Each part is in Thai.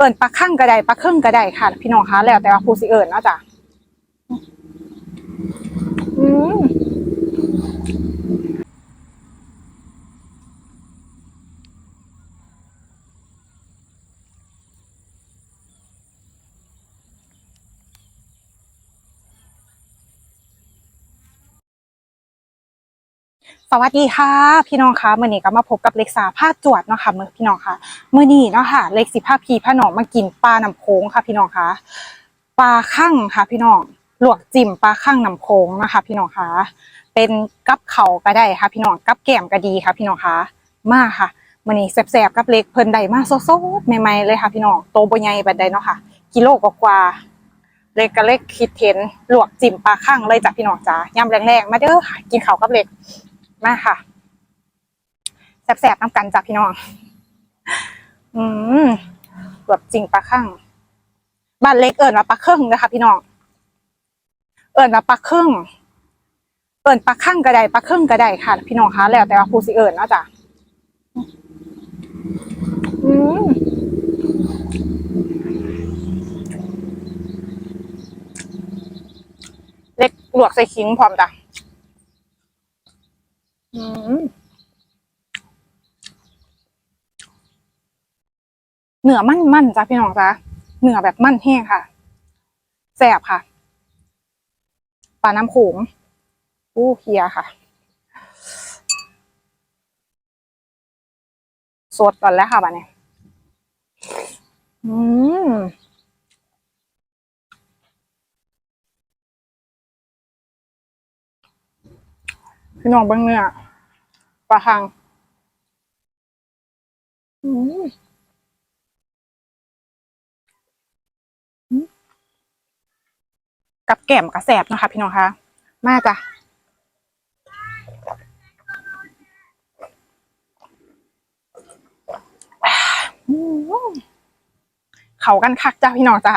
เอิญปลาข้างก็ได้ปลาเครื่องก็ได้ค่ะ พี่น้องคะแล้วแต่ว่าผู้สิเอิญเนาะจ้ะอืม สวัสดีค่ะ พี่น้องคะเมื่อนี้ก็มาพบกับเล็กสาผ้าจวดเนาะค่ะเมื่อพี่น้องคะเมื่อนี้เนาะค่ะ เล็กสิผ้าพีผ้าหนองมากินปลาน้ำโขงค่ะ พี่น้องคะปลาข้างค่ะ พี่น้องลวกจิ้มปลาข้างน้ำโขงนะคะ พี่น้องคะเป็นกับเข่าก็ได้ค่ะ พี่น้องกับแก้มก็ดีค่ะ พี่น้องคะมาค่ะมื่อนี้แสบๆกับเล็กเพิ่นได้มาสดๆใหม่ๆเลยค่ะ พี่น้องโตบใหญ่บัดใดเนาะค่ะ กิโลกว่าเล็กก็เล็กคิดเห็นลวกจิ้มปลาข้างเลยจ้ะพี่น้องจ้ายำแรงๆมาเด้อค่ะกินข้าวกับเล็ก มาค่ะแสบๆน้ำกันจ้ะพี่น้อง อืมแบบจริงปลาข้างบ้านเล็กเอิญว่าปลาเครื่องนะคะ พี่น้อง เอิญว่าปลาเครื่องเอิญปลาข้างก็ได้ปลาเครื่องก็ได้ค่ะ พี่น้องคะแล้วแต่ว่าผู้สิเอิญนะจ้ะอืมเล็กลวกใส่ขิงพร้อมจ้ะ อืม เนื้อมันมันจ้ะพี่น้องจ้ะเนื้อแบบมันแห้งค่ะแซ่บค่ะปลาน้ำโขงอู้เฮียค่ะ สดก่อนแล้วค่ะบัดนี้อืมพี่น้องเบิ่งเนื้อปลาคัง อืม กับแก้มกับแสบนะคะพี่น้องคะมาจ้ะเขากันคักจ้ะพี่น้องจ้ะ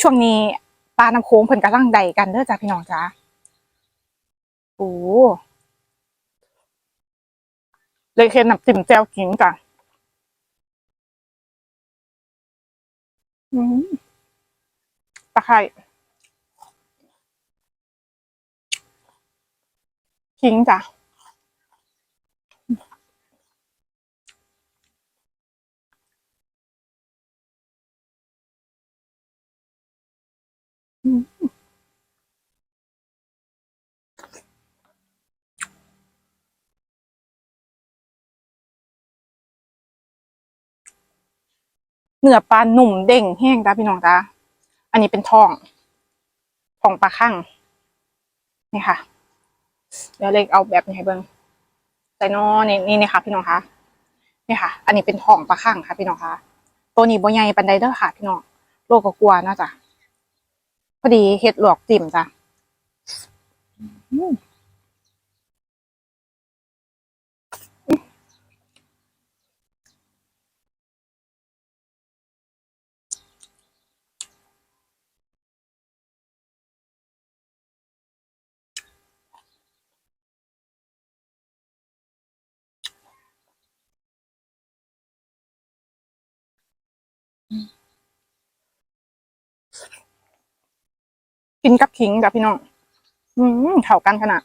ช่วงนี้ปลาน้ำโค้งเพิ่นกำลังใดกันเด้อจ้ะพี่น้องจ้ะโอ้เลยเค็นน้ำจิ้มแจ่วขิงจ้ะ ตะไคร้ขิงจ้ะอืม เนื้อปลาหนุ่มเด้งแห้งจ้ะพี่น้องจ้ะอันนี้เป็นทองทองปลาข้างนี่ค่ะ เดี๋ยวเล็กเอาแบบนี้ให้เบิ่งใส่นอนี่นี่นี่ค่ะ พี่น้องคะนี่ค่ะ อันนี้เป็นทองปลาข้างค่ะ พี่น้องคะตัวนี้บ่ใหญ่ปานใดเด้อค่ะ พี่น้องโลกก็กลัวเนาะจ้ะพอดีเฮ็ดหลวกจิ้มจ้ะ กินกับขิงจ้ะพี่น้อง อืมเข้ากันขนาด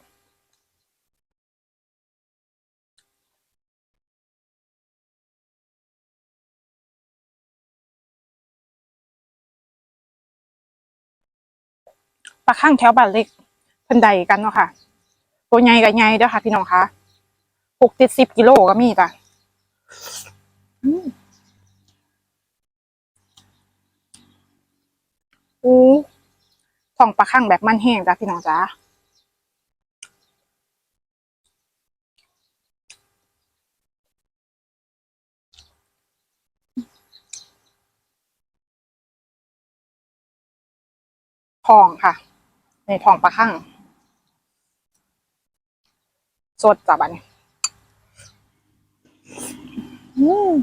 ปลาข้างแถวบ้านเล็กเพิ่นใดกันเนาะค่ะ ตัวใหญ่กับใหญ่เด้อค่ะ พี่น้องคะหกเจ็ดสิบกิโลก็มีจ้ะอื มอู้ทองปลาข้างแบบมันแห้งจ้ะพี่น้องจ้าทองค่ะในทองปลาข้างสดจ้ะบัดนี้ อืม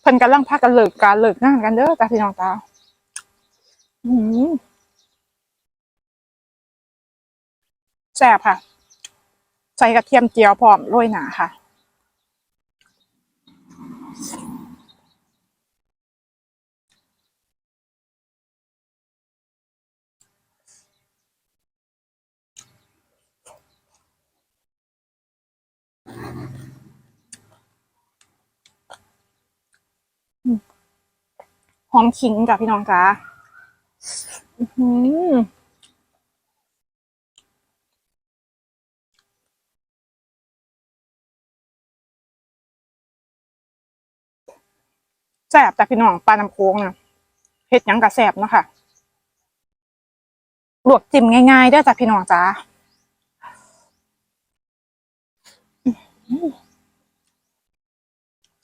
เพิ่นกำลังพากันเลิกการเลิกงานกันเด้อจ้าพี่น้องจ้าอืมแซ่บค่ะ ใส่กระเทียมเจียวพร้อมโรยหนาค่ะ หอมขิงจ้ะพี่น้องจ้าแซ่บจ้ะพี่น้องปลาน้ำโค้งนะเฮ็ดยังกะแซ่บเนาะค่ะลวกจิ้มง่ายๆเด้จ้ะพี่น้องจ้า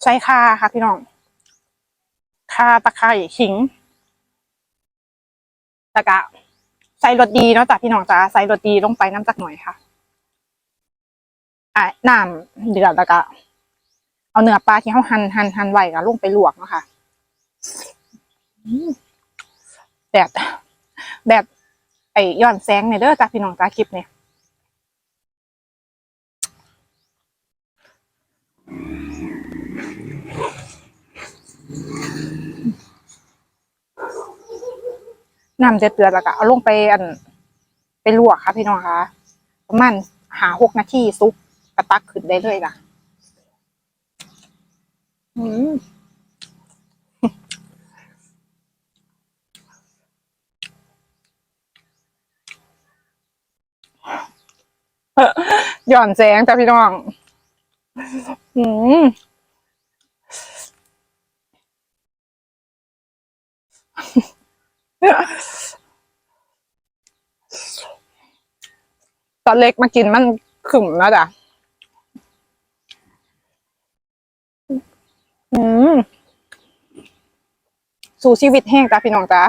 ใช้คาค่ะพี่น้อง ข่าตะไคร้ขิงแล้วก็ใส่รสดีเนาะจ้ะพี่น้องจ้าใส่รสดีลงไปน้ำจักหน่อยค่ะอะน้ำเดือดแล้วก็เอาเนื้อปลาที่เขาหั่นหั่นหั่นไว้ก็ลงไปลวกเนาะค่ะแบบแบบไอ้ย้อนแสงเนี่ยเด้อจ้ะพี่น้องจ้าคลิปเนี่ย น้ำเดือดเดือดแล้วก็เอาลงไปอัน ไปลวกค่ะพี่น้องคะประมาณหาหกนาทีซุปกระตักขึ้นได้เลยล่ะอืมหย่อนแสงจ้ะพี่น้อง อืม ตอนเล็กมากินมันขึมแล้วจ้ะอืมสู่ชีวิตแห้งจ้ะพี่น้องจ้ะ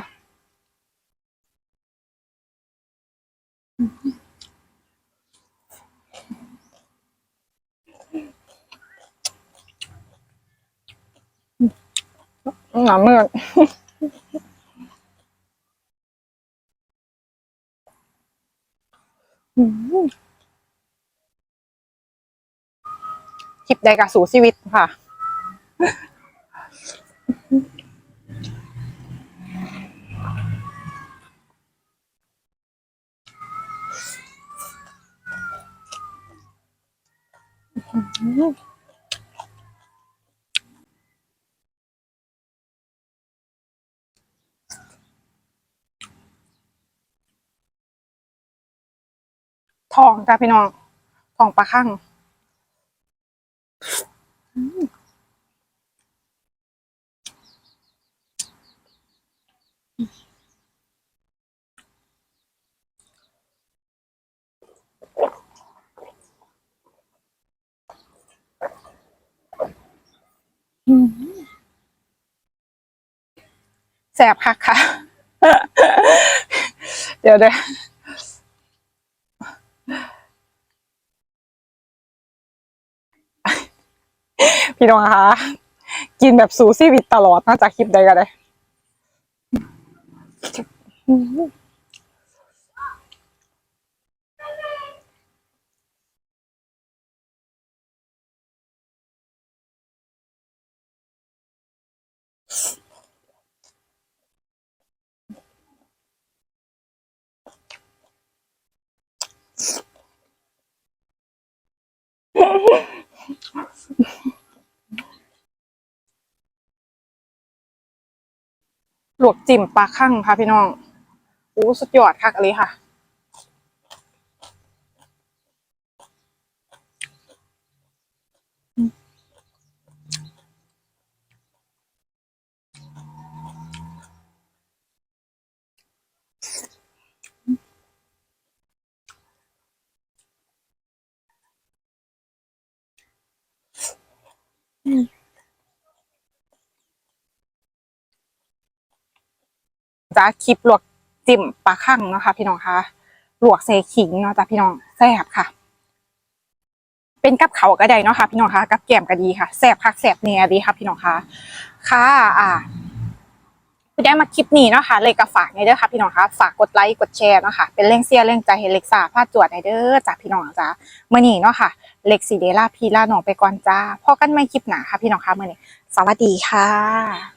หนาเมื่อกอืม คลิปใดกับสู่ชีวิตค่ะ ทองจ้ะพี่น้องทองปลาข้างแสบคักค่ะ เดี๋ยวเดี๋ยว พี่น้องคะกินแบบสูชีวิตตลอดนอกจากคลิปใดก็ได้ ลวกจิ้มปลาข้างค่ะพี่น้องโอ้สุดยอดคักเลยค่ะ จ้าคลิปลวกจิ้มปลาข้างเนาะคะ พี่น้องคะลวกเซขิงเนาะจ้าพี่น้องแซ่บค่ะ เป็นกับเขาก็ได้เนาะค่ะ พี่น้องคะกับแกมก็ดีค่ะแซ่บคักแซ่บเนียดีค่ะ พี่น้องคะค่ะ อ่าผู้ได้มาคลิปนี้เนาะค่ะเลยก็ฝากในเด้อค่ะพี่น้องคะฝากกดไลค์กดแชร์เนาะค่ะเป็นแรงเชียร์แรงใจให้เล็กซ่าพาจวดในเด้อจ้าพี่น้องจ้าเมื้อนี้เนาะค่ะเล็กสีเดล่าพีล่าน้องไปก่อนจ้าพอกันไม่คลิปหนาค่ะพี่น้องคะเมื้อนี้สวัสดีค่ะ